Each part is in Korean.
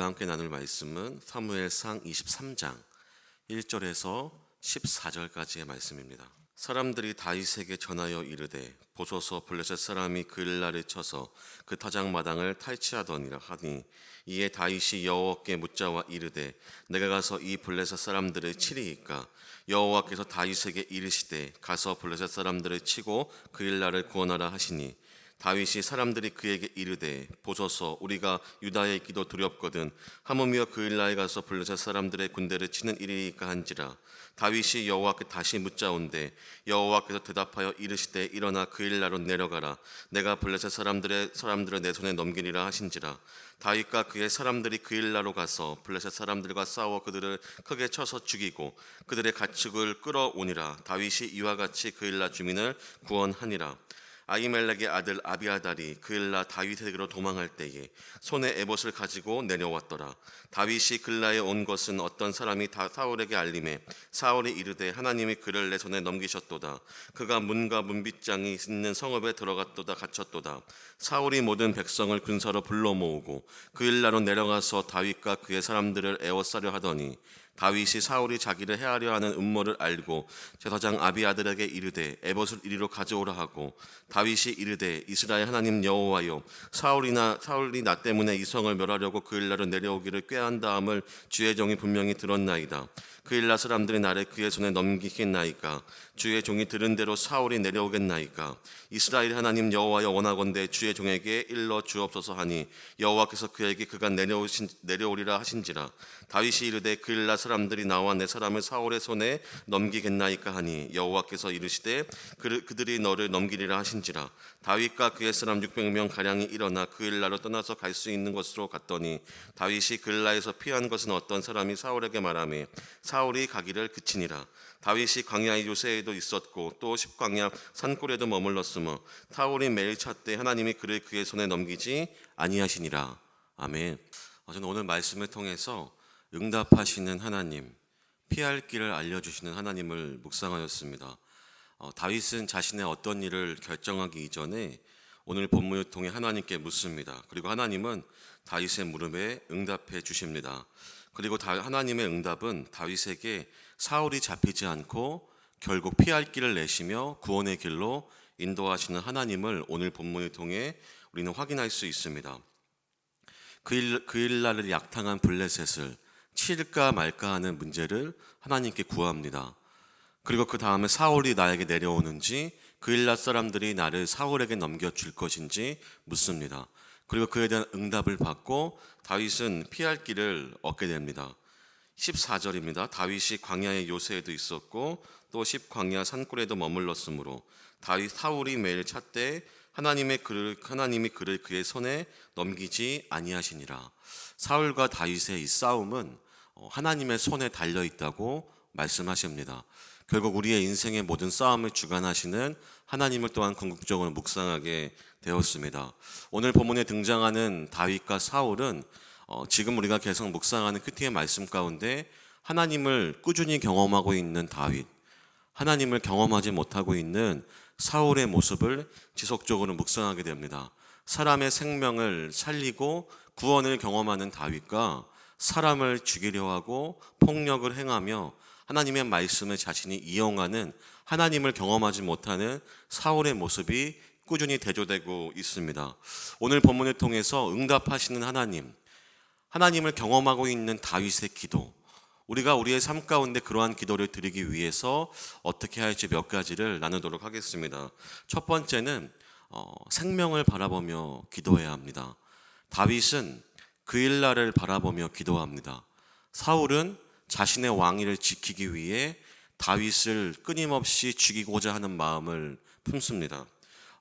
우리가 함께 나눌 말씀은 사무엘상 23장 1절에서 14절까지의 말씀입니다. 사람들이 다윗에게 전하여 이르되 보소서 블레셋 사람이 그일라를 쳐서 그 타작 마당을 탈취하더니라 하니 이에 다윗이 여호와께 묻자와 이르되 내가 가서 이 블레셋 사람들을 치리이까 여호와께서 다윗에게 이르시되 가서 블레셋 사람들을 치고 그일라를 구원하라 하시니 다윗이 사람들이 그에게 이르되 보소서 우리가 유다에 있기도 두렵거든. 하물며 그일라에 가서 블레셋 사람들의 군대를 치는 일이니까 한지라. 다윗이 여호와께 다시 묻자온데 여호와께서 대답하여 이르시되 일어나 그일라로 내려가라. 내가 블레셋 사람들의 사람들을 내 손에 넘기리라 하신지라. 다윗과 그의 사람들이 그일라로 가서 블레셋 사람들과 싸워 그들을 크게 쳐서 죽이고 그들의 가축을 끌어오니라. 다윗이 이와 같이 그일라 주민을 구원하니라 아이멜렉의 아들 아비아달이 그일라 다윗에게로 도망할 때에 손에 에봇을 가지고 내려왔더라. 다윗이 글라에 온 것은 어떤 사람이 다 사울에게 알림해 사울이 이르되 하나님이 그를 내 손에 넘기셨도다. 그가 문과 문빗장이 있는 성읍에 들어갔도다 갇혔도다. 사울이 모든 백성을 군사로 불러 모으고 그일라로 내려가서 다윗과 그의 사람들을 에워싸려 하더니 다윗이 사울이 자기를 해하려 하는 음모를 알고 제사장 아비아들에게 이르되 에봇을 이리로 가져오라 하고 다윗이 이르되 이스라엘 하나님 여호와여 사울이나 사울이 나 때문에 이 성을 멸하려고 그일라로 내려오기를 꾀한 다음을 주의 종이 분명히 들었나이다 그 일라 사람들이 나를 그의 손에 넘기겠나이까? 주의 종이 들은 대로 사울이 내려오겠나이까? 이스라엘 하나님 여호와여 원하건대 주의 종에게 일러 주옵소서 하니 여호와께서 그에게 그가 내려오신 내려오리라 하신지라. 다윗이 이르되 그 일라 사람들이 나와 내 사람을 사울의 손에 넘기겠나이까 하니 여호와께서 이르시되 그, 그들이 너를 넘기리라 하신지라. 다윗과 그의 사람 600명 가량이 일어나 그일라로 떠나서 갈 수 있는 곳으로 갔더니 다윗이 그일라에서 피한 것은 어떤 사람이 사울에게 말하며 사 울이 가기를 그치니라 다윗이 광야의 요새에도 있었고 또 십광야 산골에도 머물렀으며 사울이 매일 찾되 하나님이 그를 그의 손에 넘기지 아니하시니라 아멘. 어, 저는 오늘 말씀을 통해서 응답하시는 하나님, 피할 길을 알려주시는 하나님을 묵상하였습니다. 어, 다윗은 자신의 어떤 일을 결정하기 이전에 오늘 본문을 통해 하나님께 묻습니다. 그리고 하나님은 다윗의 물음에 응답해 주십니다. 그리고 다, 하나님의 응답은 다윗에게 사울이 잡히지 않고 결국 피할 길을 내시며 구원의 길로 인도하시는 하나님을 오늘 본문을 통해 우리는 확인할 수 있습니다. 그일 그일날을 약탕한 블레셋을 칠까 말까 하는 문제를 하나님께 구합니다. 그리고 그 다음에 사울이 나에게 내려오는지 그일라 사람들이 나를 사울에게 넘겨줄 것인지 묻습니다. 그리고 그에 대한 응답을 받고 다윗은 피할 길을 얻게 됩니다. 14절입니다. 다윗이 광야의 요새에도 있었고 또 십광야 산골에도 머물렀으므로 다윗 사울이 매일 찾되 하나님의 그를 하나님이 그를 그의 손에 넘기지 아니하시니라. 사울과 다윗의 이 싸움은 어, 하나님의 손에 달려 있다고 말씀하십니다. 결국 우리의 인생의 모든 싸움을 주관하시는 하나님을 또한 궁극적으로 묵상하게 되었습니다. 오늘 본문에 등장하는 다윗과 사울은 어, 지금 우리가 계속 묵상하는 큐티의 말씀 가운데 하나님을 꾸준히 경험하고 있는 다윗, 하나님을 경험하지 못하고 있는 사울의 모습을 지속적으로 묵상하게 됩니다. 사람의 생명을 살리고 구원을 경험하는 다윗과 사람을 죽이려 하고 폭력을 행하며 하나님의 말씀을 자신이 이용하는 하나님을 경험하지 못하는 사울의 모습이 꾸준히 대조되고 있습니다. 오늘 본문을 통해서 응답하시는 하나님, 하나님을 경험하고 있는 다윗의 기도, 우리가 우리의 삶 가운데 그러한 기도를 드리기 위해서 어떻게 할지 몇 가지를 나누도록 하겠습니다. 첫 번째는 어, 생명을 바라보며 기도해야 합니다. 다윗은 그 일날을 바라보며 기도합니다. 사울은 자신의 왕위를 지키기 위해 다윗을 끊임없이 죽이고자 하는 마음을 품습니다.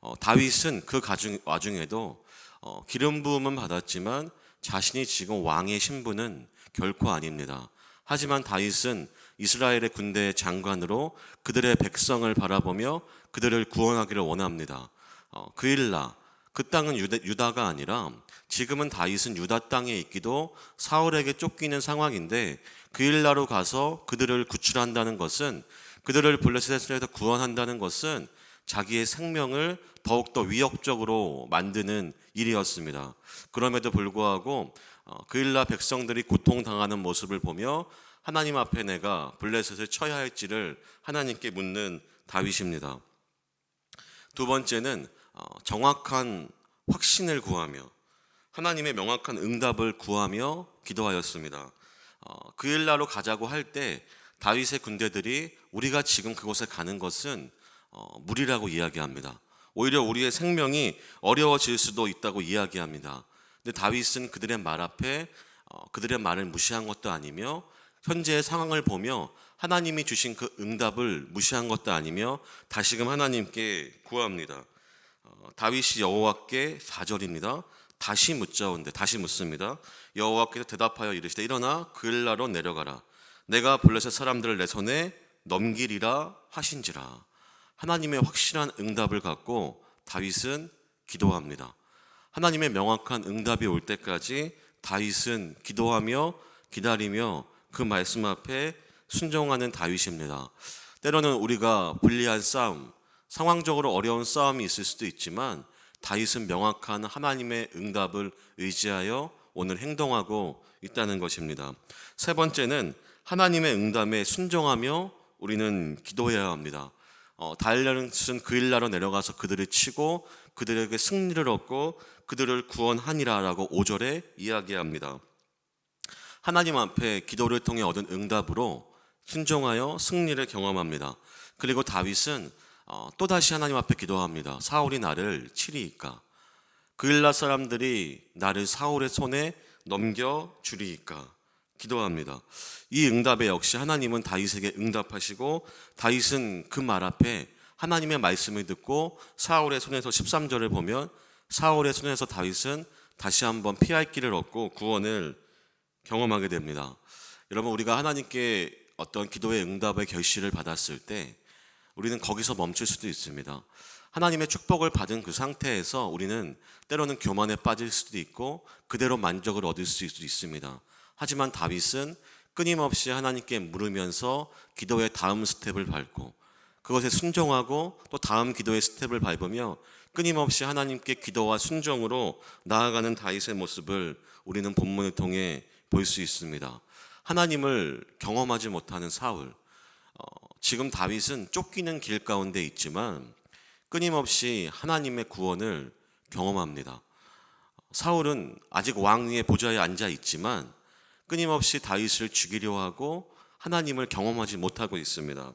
어, 다윗은 그 가중, 와중에도 어, 기름 부음은 받았지만 자신이 지금 왕의 신분은 결코 아닙니다. 하지만 다윗은 이스라엘의 군대 장관으로 그들의 백성을 바라보며 그들을 구원하기를 원합니다. 어, 그일라 그 땅은 유다, 가 아니라 지금은 다윗은 유다 땅에 있기도 사울에게 쫓기는 상황인데 그일라로 가서 그들을 구출한다는 것은 그들을 블레셋에서 구원한다는 것은 자기의 생명을 더욱더 위협적으로 만드는 일이었습니다. 그럼에도 불구하고 어, 그일라 백성들이 고통당하는 모습을 보며 하나님 앞에 내가 블레셋을 쳐야 할지를 하나님께 묻는 다윗입니다. 두 번째는 어, 정확한 확신을 구하며 하나님의 명확한 응답을 구하며 기도하였습니다. 어, 그일라로 가자고 할 때 다윗의 군대들이 우리가 지금 그곳에 가는 것은 어, 무리라고 이야기합니다. 오히려 우리의 생명이 어려워질 수도 있다고 이야기합니다. 근데 다윗은 그들의 말 앞에 어, 그들의 말을 무시한 것도 아니며 현재의 상황을 보며 하나님이 주신 그 응답을 무시한 것도 아니며 다시금 하나님께 구합니다. 어, 다윗이 여호와께 4절입니다. 다시 묻자온데 다시 묻습니다. 여호와께서 대답하여 이르시되 일어나 그일라로 내려가라. 내가 블레셋 사람들을 내 손에 넘기리라 하신지라. 하나님의 확실한 응답을 갖고 다윗은 기도합니다. 하나님의 명확한 응답이 올 때까지 다윗은 기도하며 기다리며 그 말씀 앞에 순종하는 다윗입니다. 때로는 우리가 불리한 싸움, 상황적으로 어려운 싸움이 있을 수도 있지만 다윗은 명확한 하나님의 응답을 의지하여 오늘 행동하고 있다는 것입니다. 세 번째는 하나님의 응답에 순종하며 우리는 기도해야 합니다. 어, 다일날은 그 일나로 내려가서 그들을 치고 그들에게 승리를 얻고 그들을 구원하니라라고 5절에 이야기합니다. 하나님 앞에 기도를 통해 얻은 응답으로 순종하여 승리를 경험합니다. 그리고 다윗은 어, 또다시 하나님 앞에 기도합니다. 사울이 나를 치리이까? 그일라 사람들이 나를 사울의 손에 넘겨 주리이까? 기도합니다. 이 응답에 역시 하나님은 다윗에게 응답하시고 다윗은 그 말 앞에 하나님의 말씀을 듣고 사울의 손에서 13절을 보면 사울의 손에서 다윗은 다시 한번 피할 길을 얻고 구원을 경험하게 됩니다. 여러분 우리가 하나님께 어떤 기도의 응답의 결실을 받았을 때 우리는 거기서 멈출 수도 있습니다. 하나님의 축복을 받은 그 상태에서 우리는 때로는 교만에 빠질 수도 있고 그대로 만족을 얻을 수도 있습니다. 하지만 다윗은 끊임없이 하나님께 물으면서 기도의 다음 스텝을 밟고 그것에 순종하고 또 다음 기도의 스텝을 밟으며 끊임없이 하나님께 기도와 순종으로 나아가는 다윗의 모습을 우리는 본문을 통해 볼 수 있습니다. 하나님을 경험하지 못하는 사울. 어, 지금 다윗은 쫓기는 길 가운데 있지만 끊임없이 하나님의 구원을 경험합니다. 사울은 아직 왕위의 보좌에 앉아 있지만 끊임없이 다윗을 죽이려 하고 하나님을 경험하지 못하고 있습니다.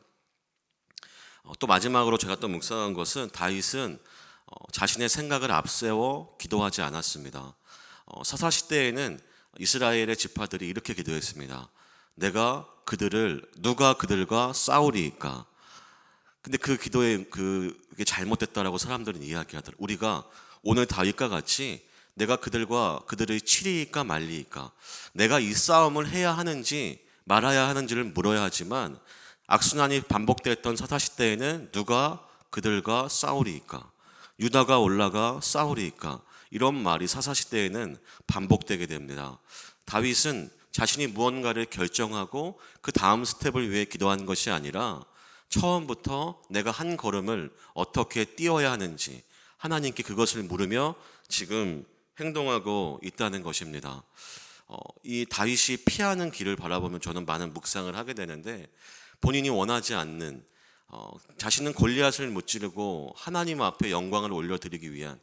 어, 또 마지막으로 제가 또 묵상한 것은 다윗은 어, 자신의 생각을 앞세워 기도하지 않았습니다. 어, 사사 시대에는 이스라엘의 지파들이 이렇게 기도했습니다. 내가 그들을 누가 그들과 싸우리까? 근데 그 기도에 그게 잘못됐다라고 사람들은 이야기하더라. 우리가 오늘 다윗과 같이 내가 그들과 그들의 치리까 말리까? 내가 이 싸움을 해야 하는지 말아야 하는지를 물어야 하지만 악순환이 반복됐던 사사시 대에는 누가 그들과 싸우리까? 유다가 올라가 싸우리까? 이런 말이 사사시 대에는 반복되게 됩니다. 다윗은 자신이 무언가를 결정하고 그 다음 스텝을 위해 기도한 것이 아니라 처음부터 내가 한 걸음을 어떻게 뛰어야 하는지 하나님께 그것을 물으며 지금 행동하고 있다는 것입니다. 어, 이 다윗이 피하는 길을 바라보면 저는 많은 묵상을 하게 되는데 본인이 원하지 않는 어, 자신은 골리앗을 무찌르고 하나님 앞에 영광을 올려드리기 위한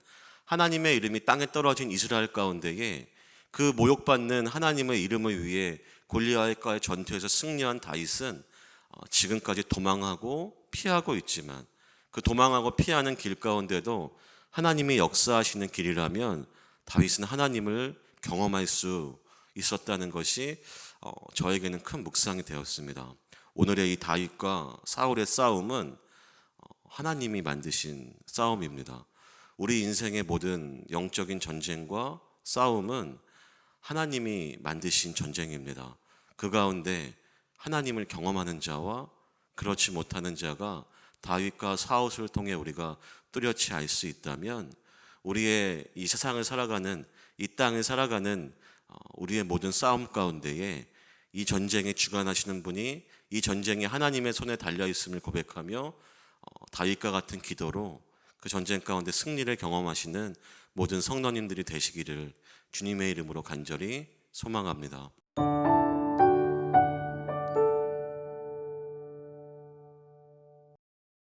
하나님의 이름이 땅에 떨어진 이스라엘 가운데에 그 모욕받는 하나님의 이름을 위해 골리앗과의 전투에서 승리한 다윗은 어, 지금까지 도망하고 피하고 있지만 그 도망하고 피하는 길 가운데도 하나님이 역사하시는 길이라면 다윗은 하나님을 경험할 수 있었다는 것이 어, 저에게는 큰 묵상이 되었습니다. 오늘의 이 다윗과 사울의 싸움은 어, 하나님이 만드신 싸움입니다. 우리 인생의 모든 영적인 전쟁과 싸움은 하나님이 만드신 전쟁입니다. 그 가운데 하나님을 경험하는 자와 그렇지 못하는 자가 다윗과 사울을 통해 우리가 뚜렷이 알 수 있다면 우리의 이 세상을 살아가는 이 땅을 살아가는 어, 우리의 모든 싸움 가운데에 이 전쟁에 주관하시는 분이 이 전쟁이 하나님의 손에 달려 있음을 고백하며 어, 다윗과 같은 기도로 그 전쟁 가운데 승리를 경험하시는 모든 성도님들이 되시기를 주님의 이름으로 간절히 소망합니다.